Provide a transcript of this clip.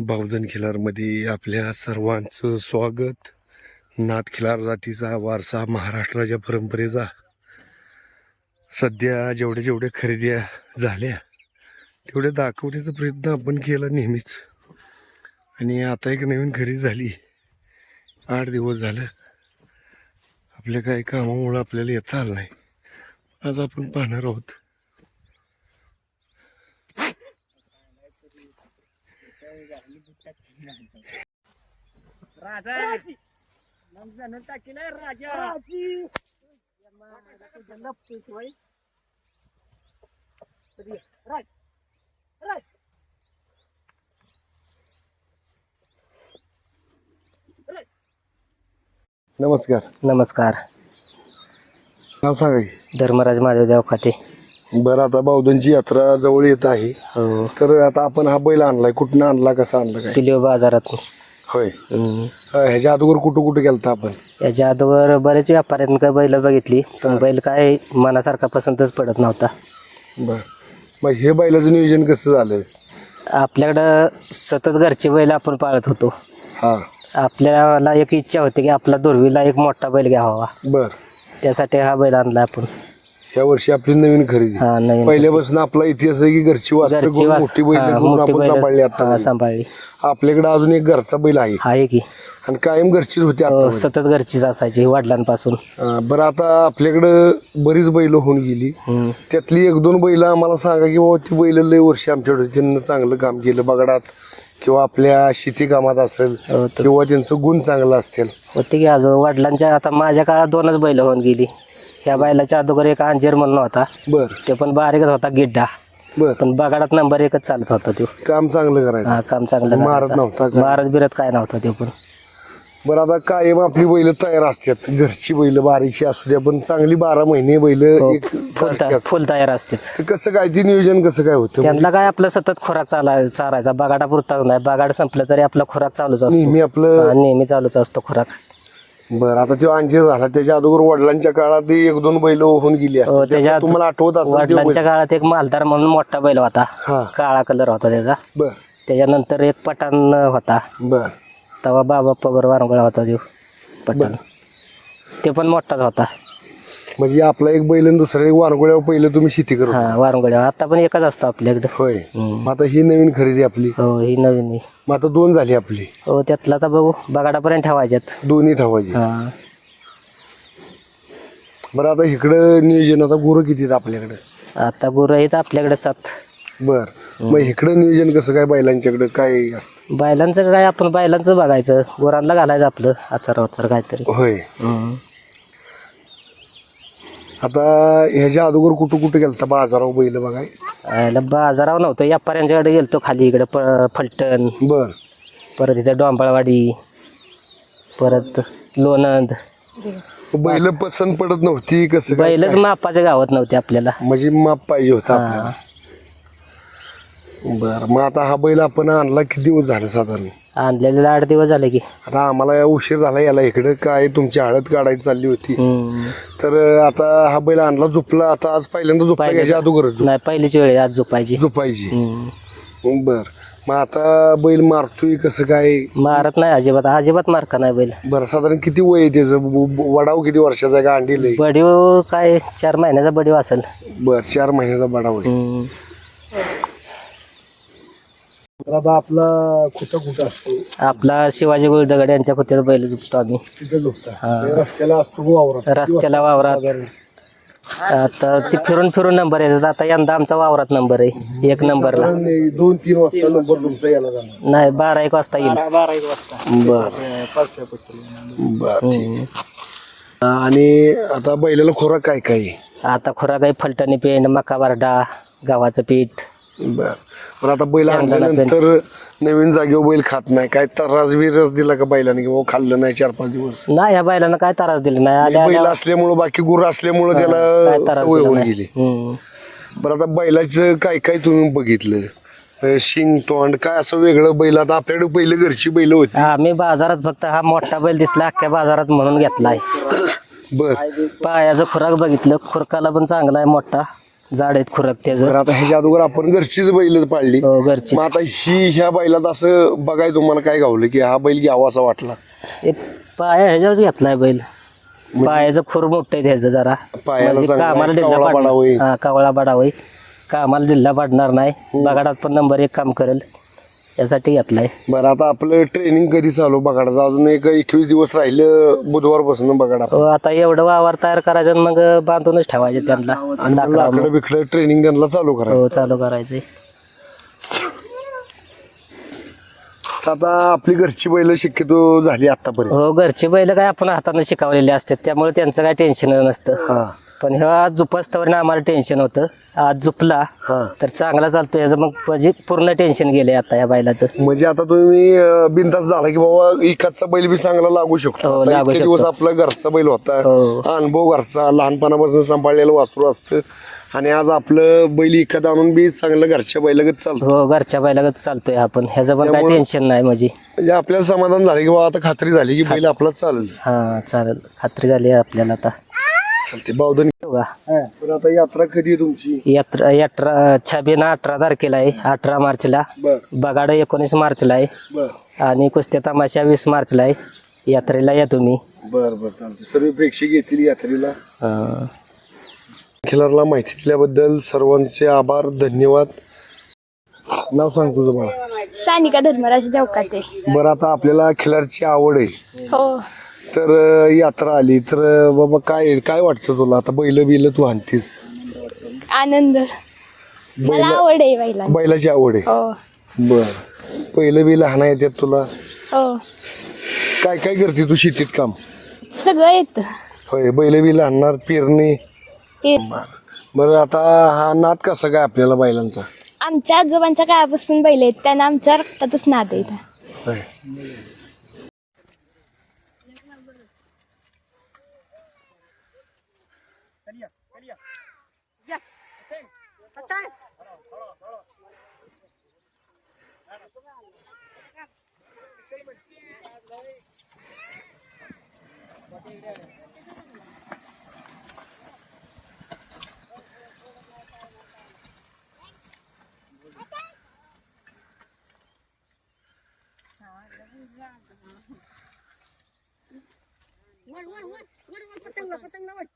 बावधन खिलारमध्ये आपल्या सर्वांचं स्वागत. नाथ खिलार जातीचा वारसा महाराष्ट्राच्या परंपरेचा. सध्या जेवढ्या जेवढ्या खरेद्या झाल्या तेवढ्या दाखवण्याचा प्रयत्न आपण केला नेहमीच. आणि आता एक नवीन खरेदी झाली. आठ दिवस झालं. आपल्या काही कामामुळं आपल्याला येता आलं नाही. आज आपण पाहणार आहोत. राजा. मग जण टाकीला राजा. राज. राज. नमस्कार. नमस्कार. नाव सांगा की. धर्मराज महादेवदेव खाते बरं आता बावधनची यात्रा जवळ येत आहे. हो. तर आता आपण हा बैल आणलाय कुठनं आणला कसा आणला काय? पिलिओ बाजारात होय. अं, ह्याच्या अगोदर कुठं कुठं गेलता आपण? याच्या अगोदर बरेच व्यापाऱ्यांनी बैल बघितली पण बैल काय मनासारखा पसंतच पडत नव्हता. बर. मग हे बैलाचं नियोजन कसं झालं आपल्याकडं सतत घरचे बैल आपण पाळत होतो. हा. आपल्याला एक इच्छा होती की आपला दुर्वीला एक मोठा बैल घ्यावा. बर. त्यासाठी हा बैल आणला आपण. ह्या वर्षी आपली नवीन खरेदी. हा नवीन पहिल्यापासून आपला इतिहास आहे की घरची वास्त्र घरची करून वास- मोठी बैल हा, करून मोठी आपण बैल सांभाळली हा, आता सांभाळली. आपल्याकडे अजून एक घरचा बैल आहे. आहे. की आणि कायम घरचीच होती हो, सतत घरचीच असायची वडिलांपासून. बरं आता आपल्याकडं बरीच बैल होऊन गेली. हम्म. त्यातली एक दोन बैल आम्हाला सांगा की बाबा ती बैल लय वर्षी आमच्याकडे होती. त्यांनी चांगलं काम केलं बगडात. किंवा आपल्या शेती कामात असेल हो, तर- किंवा त्यांचं गुण चांगलं असतील. होते की अजून वडिलांच्या आता माझ्या काळात दोनच बैल होऊन गेली. ह्या बैलाच्या अगोदर एक अंजीर म्हणून होता. बर. ते पण बारीकच होता गिड्डा. बर. पण बगाडात नंबर एकच चालत होता तो. काम चांगलं करायचं. हा काम चांगलं मारत. नव्हता का? मारत बिरत काय नव्हता ते पण. बरं आता कायम आपली बैल तयार असतात. घरची बैल बारीकशी असू द्या पण चांगली बारा महिने बैल हो. एक फुल सारखी असतात. फुल तयार असते कसं काय ते नियोजन कसं काय होतं? त्यांना काय आपलं सतत खोराक चालाय चारायचा बगाडा पुरताच नाही. बगाड संपलं तरी आपला खोराक चालूच असतो. नेहमी आपलं हा, नेहमी चालूच असतो खोराक. बरं आता तो अंजीर झाला. त्याच्या अगोदर वडिलांच्या काळात एक दोन बैल होऊन गेली हो, त्याच्या त्याचा तुम्हाला आठवत असेल ते बैल. वडिलांच्या काळात एक मालदार म्हणून मोठा बैल होता. हा. काळा कलर होता त्याचा. बर. त्याच्यानंतर एक पठाण होता. बर. तेव्हा बाबा पगार वारंगळा होता देव पठाण. ते पण मोठाच होता. म्हणजे आपला एक बैल आणि दुसरा एक वारगोळ्यावर पहिलं तुम्ही शेती करत. हा आता पण एकच असतो आपल्याकडे. होय. मग आता ही नवीन खरेदी आपली. हो ही नवीन आहे. मग आता दोन झाली आपली. हो त्यातला आता बघू. बगाडापर्यंत ठेवायच्यात. दोन्ही ठेवायची. हा. बरं आता इकडं नियोजन आता गुरं किती आहेत आपल्याकडे? आता गुरं आहेत आपल्याकडे सात. बर. मग इकडं नियोजन कसं काय? बैलांच्याकडे काय असतं? बैलांचं काय? आपण बैलांचं बघायचं. गुरांना घालायचं आपलं. आचार वाचार काहीतरी. होय. हम्म. आता ह्याच्या अगोदर कुठं कुठं गेलता बाजारावर बैल बघाय? याला बाजारावर नव्हतं. व्यापाऱ्यांच्याकडे गेलतो खाली इकडे प फलटण. बर. परत इथं डोंबाळवाडी. परत लोणंद. बैल पसंत पडत नव्हती कसं काय बैलच मापाच्या गावात नव्हते आपल्याला. म्हणजे माप पाहिजे होता आपल्याला. बर मग आता हा बैल आपण आणला किती दिवस झाले साधारण? आणलेले आठ दिवस झाले की. आता आम्हाला उशीर झाला याला इकडे काय तुमची हळद काढायची चालली होती. हम्म. तर आता हा बैल आणला झोपला आता आज पहिल्यांदा झोपला घ्यायच्या अगोदरच नाही पहिलीच वेळ आहे आज झोपायची. झोपायची. हम्म. बर मग आता बैल मारतोय कसं काय? मारत नाही अजिबात अजिबात मारका नाही बैल. बरं साधारण किती वय आहे त्याचं? ब- ब- वडाव किती वर्षाचा आहे का अंडील आहे बडीव काय चार महिन्याचा बडीव असेल. बर चार महिन्याचा बडाव आहे. हम्म. आता आपला कुठं कुठं असतो? आपला शिवाजी गुळदगड यांच्या खोत्यात बैल झुपतो आम्ही. तिथं झोपता ते रस्त्याला असतो वावरात? रस्त्याला वावरात. आता ते फिरून फिरून नंबर येतात. आता यंदा आमचा वावरात नंबर आहे. एक नंबरला साधारण दोन तीन वाजता नंबर तुमचा यायला जाणार. नाही बारा एक वाजता येईल. बारा एक वाजता. बर. बर ठीक आहे. आणि आता बैलाला खोराक काय काय? आहे? आता खुराक आहे फलटणी पेंड मका बारडा गव्हाचं पीठ बर. पण आता बैल आणल्यानंतर नवीन जागेवर बैल खात नाही. काय त्रास बी रस दिला का बैलाने की बाबा खाल्लं नाही चार पाच दिवस? नाही ह्या बैलांना काय त्रास दिला नाही. आल्या बैल असल्यामुळं बाकी गुरु असल्यामुळं काय त्याला त्रास सवय दिला होऊन नाही. गेली. हम्म. बरं आता बैलाचं काय काय तुम्ही बघितलं? अं, शिंग तोंड काय असं वेगळं बैल? आता आपल्याकडे पहिले घरची बैल होती. हा मी बाजारात फक्त हा मोठा बैल दिसला अख्ख्या बाजारात म्हणून घेतलाय. बर. पायाचं खुराक बघितलं. खुरकाला पण चांगला आहे मोठा. जाड आहेत खुरक त्याचं. तर आता ह्याच्या अगोदर आपण घरचीच बैल पाळली. हो घरची मग आता ही ह्या बैलात असं बघाय तुम्हाला काय गावलं की हा बैल घ्यावा असा वाटला? हे पाया ह्याच्यावर घेतलाय बैल. पायाचं खुर मोठं आहे त्याचं जरा. पायाला म्हणजे चांगला कामाला आहे, ढिल्ला कावळा पाडणार. पाडावं. हा कावळा कामाला ढिल्ला पाडणार नाही. बगाडात पण नंबर एक काम करेल. यासाठी घेतलाय. बरं आता आपलं ट्रेनिंग कधी चालू बघाडाचं? अजून एक एकवीस दिवस राहिलं बुधवारपासून बघाडा हो, आता एवढं वावर तयार करायचं आणि मग बांधूनच ठेवायचे त्यांना. आणि मग लाकडं लाकडं बिकडं ट्रेनिंग त्यांना चालू करायचं. हो चालू करायचंय. आता आपली घरची बैल शक्यतो झाली आतापर्यंत. हो घरची बैल काय आपण हाताने शिकवलेले असतात. त्यामुळे त्यांचं काय टेन्शन नसतं. हा. पण ह्या जुपास्तवर आम्हाला टेन्शन होतं. आज जुपला हा. तर चांगला चालतो याचं मग म्हणजे पूर्ण टेन्शन गेलंय आता या बैलाचं म्हणजे आता तुम्ही बिनधास्त झाला की बाबा एकाचा बैल बी चांगला लागू शकतो. हो, आता लागू इतके शकतो. दिवस आपला घरचा बैल होता हो. अनुभव घरचा लहानपणापासून सांभाळलेलं वासरू असतं. आणि आज आपलं बैल एखाद आणून बी चांगलं घरच्या बैलगत चालतं. हो घरच्या बैलागत चालतोय आपण. ह्याचं पण काय टेन्शन नाही म्हणजे म्हणजे आपल्याला समाधान झालं की बाबा आता खात्री झाली की बैल आपला चालेल. हा चालेल. खात्री झाली आपल्याला आता. चालते बावधन हो का? पण आता यात्रा कधी आहे तुमची? यात्रा यात्रा छबिना अठरा तारखेला आहे अठरा मार्चला. बर. बगाड एकोणीस मार्चला आहे. बर. आणि कुस्त्या तमाशा वीस मार्चला आहे. यात्रेला या तुम्ही. बर बर चालते सर्व प्रेक्षक येतील यात्रेला. हा. खिलारला माहिती दिल्याबद्दल सर्वांचे आभार धन्यवाद. नाव सांग तुझं मला. सानिका धर्मराज देवकाते. बरं आता आपल्याला खिलारची आवड आहे. हो. तर अं, यात्रा आली. तर अं, बाबा काय काय वाटतं तुला? आता बैल बिल तू आणतीस. आनंद. मला बैल आवड आहे बैलाची. आवड आहे. हो. बर. पहिलं बिल हाणा येतात तुला? हो. काय काय करते तू शेतीत काम? सगळं येतं. होय बैल बिल आणणार पेरणी? ते बरं. आता हा नाद कसा काय आपल्याला बैलांचा? आमच्या आजोबांच्या काळापासून बैल आहेत. त्यांना आमच्या रक्तातच नाद होय. તાણ One, one, one, one, one, patang lah, patang lah, one.